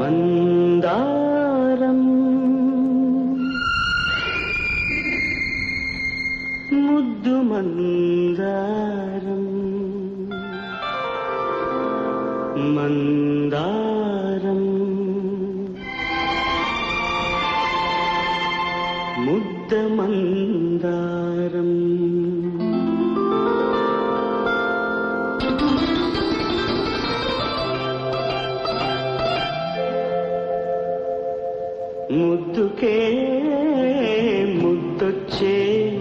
మందారం ముద్దు మందారం మందారం ముద్ద మందారం ముద్దుకే ముద్దొచ్చే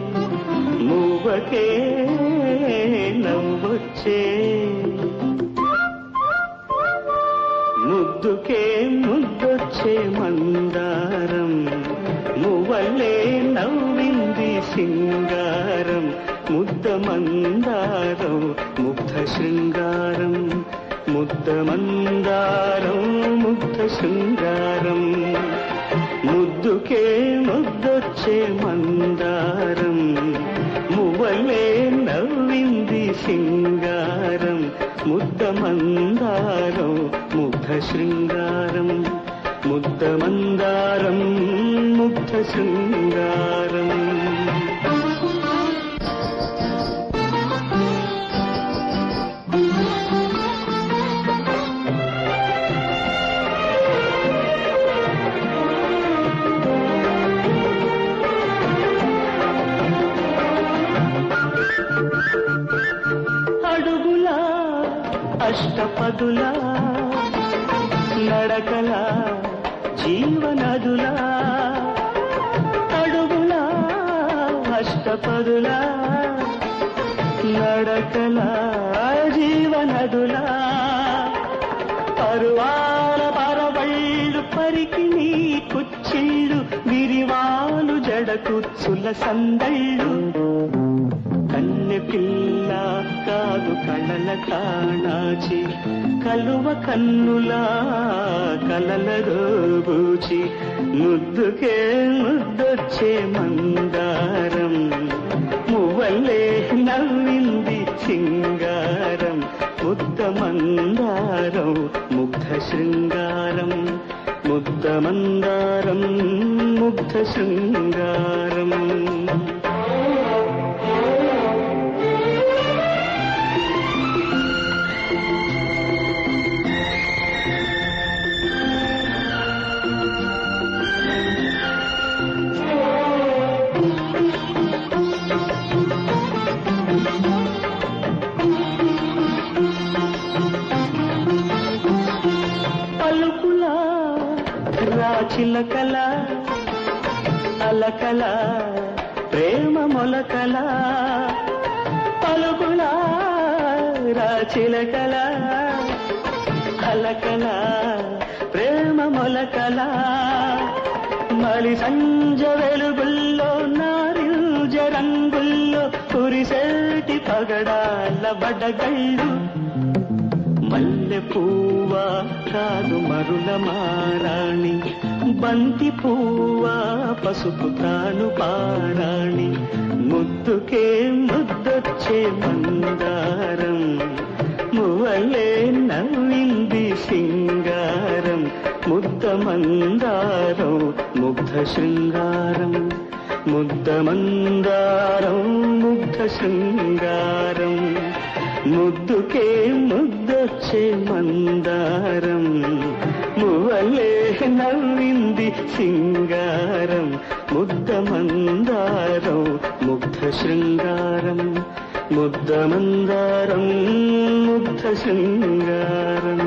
మూవకే నవ్వొచ్చే. ముద్దుకే ముద్దొచ్చే మందారం మువ్వలే నవ్వింది సింగారం ముద్ద మందారం ముగ్ధ శృంగారం ముద్ద మందారం ముగ్ధ శృంగారం. ముద్దుకే ముద్దొచ్చే మందారం మువ్వలే నవ్వింది సింగారం ముద్ద మందారం ముగ్ధ శృంగారం ముద్ద మందారం ముగ్ధ శృంగారం. అష్టపదులా నడకల జీవనదులా అడుగులా అష్టపదులా నడకల జీవనదులా. పరువాల పరవళ్ళు పరికి నీ కుచ్చిళ్ళు విరివాలు జడకు సుల సందళ్ళు కళల కాణాచి కలువ కన్నులా కలల రోబూచి ముద్దుకే ముద్దొచ్చే మందారం మువ్వలే నవ్వింది సింగారం ముద్ద మందారం ముగ్ధ శృంగారం ముద్ద మందారం ముగ్ధ శృంగారం. చిలకల అలకల ప్రేమ మొలకల పలుకుల రాచిలకల అలకల ప్రేమ మొలకల. మలి సంజ వెలుగుల్లో నారింజ రంగుల్లో కురిసేటి పగడాల బడగళ్ళు మల్లె పువ్వా కాదు మరుల మారాణి బంతి పువ్వా పసుపు తాను పారాణి. ముద్దుకే ముద్దొచ్చే మందారం. మువలే నవ్వింది సింగారం ముద్ద మందారం ముగ్ధ శృంగారం. ముద్ద మందారం ముగ్ధ శృంగారం. ముద్దుకే ముద్దు వచ్చే మందారం. మువలే నవ్వింది సింగారం. ముద్ద మందారం ముగ్ధ శృంగారం. ముద్ద మందారం ముగ్ధ శృంగారం.